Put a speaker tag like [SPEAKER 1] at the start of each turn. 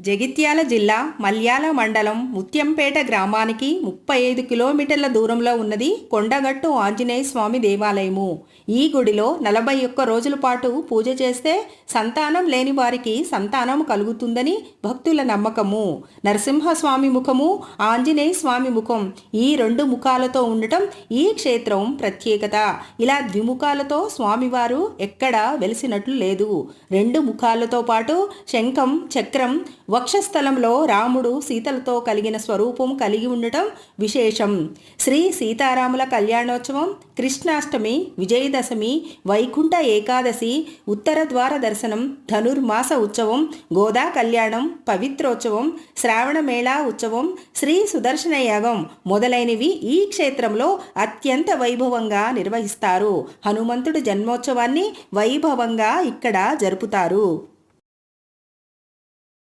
[SPEAKER 1] జగిత్యాల జిల్లా మల్యాల మండలం ముత్యంపేట గ్రామానికి ముప్పై ఐదు కిలోమీటర్ల దూరంలో ఉన్నది కొండగట్టు ఆంజనేయ స్వామి దేవాలయము. ఈ గుడిలో నలభై ఒక్క రోజుల పాటు పూజ చేస్తే సంతానం లేని వారికి సంతానం కలుగుతుందని భక్తుల నమ్మకము. నరసింహస్వామి ముఖము ఆంజనేయ స్వామి ముఖం ఈ రెండు ముఖాలతో ఉండటం ఈ క్షేత్రం ప్రత్యేకత. ఇలా ద్విముఖాలతో స్వామివారు ఎక్కడా వెలిసినట్లు లేదు. రెండు ముఖాలతో పాటు శంఖం చక్రం వక్షస్థలంలో రాముడు సీతలతో కలిగిన స్వరూపం కలిగి ఉండటం విశేషం. శ్రీ సీతారాముల కళ్యాణోత్సవం కృష్ణాష్టమి విజయదశమి వైకుంఠ ఏకాదశి ఉత్తర ద్వార దర్శనం ధనుర్మాస ఉత్సవం గోదా కళ్యాణం పవిత్రోత్సవం శ్రావణమేళా ఉత్సవం శ్రీ సుదర్శన యాగం మొదలైనవి ఈ క్షేత్రంలో అత్యంత వైభవంగా నిర్వహిస్తారు. హనుమంతుడి జన్మోత్సవాన్ని వైభవంగా ఇక్కడ జరుపుతారు.